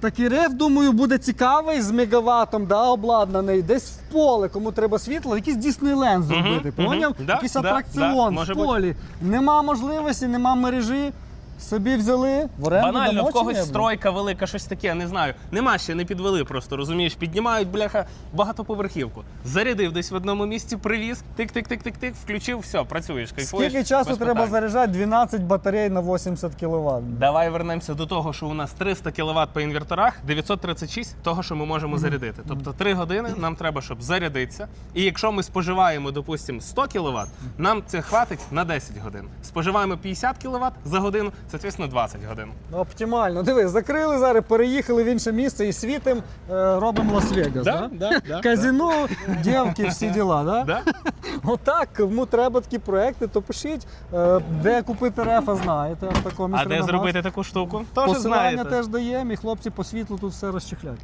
Такий риф, думаю, буде цікавий з мегаватом, да, обладнаний, десь в поле, кому треба світло, якийсь Діснейленд зробити, поняв? Якийсь да, атракціон в бути. полі. Нема можливості, нема мережі. Собі взяли в оренду Банально, в когось стройка велика, щось таке, не знаю. Нема ще, не підвели просто, розумієш, піднімають, бляха, багатоповерхівку. Зарядив десь в одному місці, привіз, тик-тик-тик-тик-тик, включив, все, працюєш, кайфуєш. Скільки часу без треба питань. заряджати 12 батарей на 80 кВт? Давай вернемося до того, що у нас 300 кВт по інверторах, 936 того, що ми можемо зарядити. Тобто 3 години нам треба, щоб зарядитися. І якщо ми споживаємо, допустимо, 100 кВт, нам це хватить на 10 годин. Споживаємо 50 кВт за годину, соответственно, 20 годин. Ну, Оптимально. Диви, закрили зараз, переїхали в інше місце і світим, е, робимо Лас-Вегас. Да, Да? да, Казино, дівки, всі діла. Да? Да? Отак, кому треба такі проекти, то пишіть, е, де купити рефа, знаєте. Автокоміс А де зробити таку штуку? Теж Посилання знаєте. теж даємо, і хлопці по світлу тут все розчехлять.